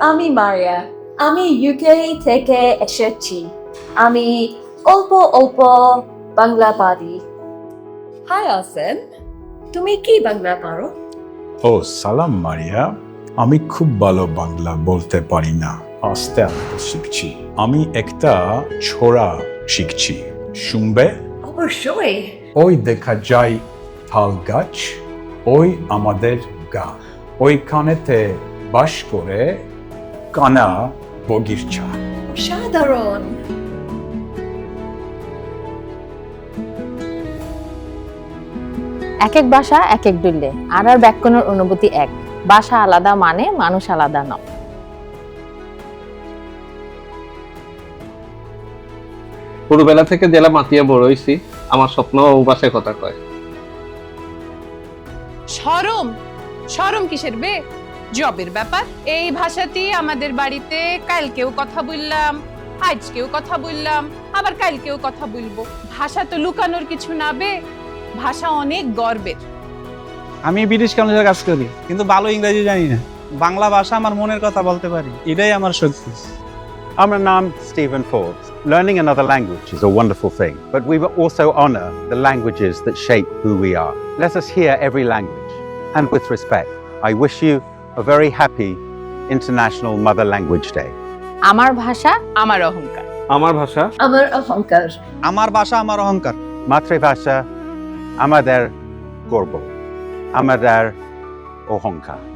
আমি মারিয়া। আমি ইউকে থেকে এসেছি। আমি অল্প অল্প বাংলা পারি। হাই আসেন তুমি কি বাংলা পারো? ও সালাম মারিয়া। আমি খুব ভালো বাংলা বলতে পারি না। আস্তে আস্তে শিখছি। আমি একটা ছোড়া শিখছি। শুনবে? অবশ্যই। ওই দেখা যায় তাল গাছ ওই আমাদের গা। ওইখানেতে বাস করে কানা বগিরচা সাধারণ এক এক ভাষা এক এক ডুললে আর আর ব্যাকরণের অনুভূতি এক। ভাষা আলাদা মানে মানুষ আলাদা নয়। ছোটবেলা থেকে জেলা মাতিয়া বড় হইছি আমার স্বপ্ন ও ভাষায় কথা কয়। সরম সরম কিসের বে? জবের ব্যাপার। এই ভাষাটি আমাদের বাড়িতে কালকেও কথা বললাম আজকেও কথা বললাম আবার কালকেও কথা বলব। ভাষা তো লুকানোর কিছু না বে ভাষা অনেক গর্বের। আমি ব্রিটিশ কলেজে কাজ করি কিন্তু ভালো ইংরেজি জানি না। বাংলা ভাষা আমার মনের কথা বলতে পারি এটাই আমার শক্তি। আমার নাম Steven Force Learning another language is a wonderful thing, but we will also honor the languages that shape who we are. Let us hear every language. And with respect, I wish you a very happy International Mother Language Day. আমার ভাষা আমার অহংকার আমার ভাষা আমার অহংকার আমার ভাষা আমার অহংকার Matrivasha Amader Gorbo. Amader Ohonka.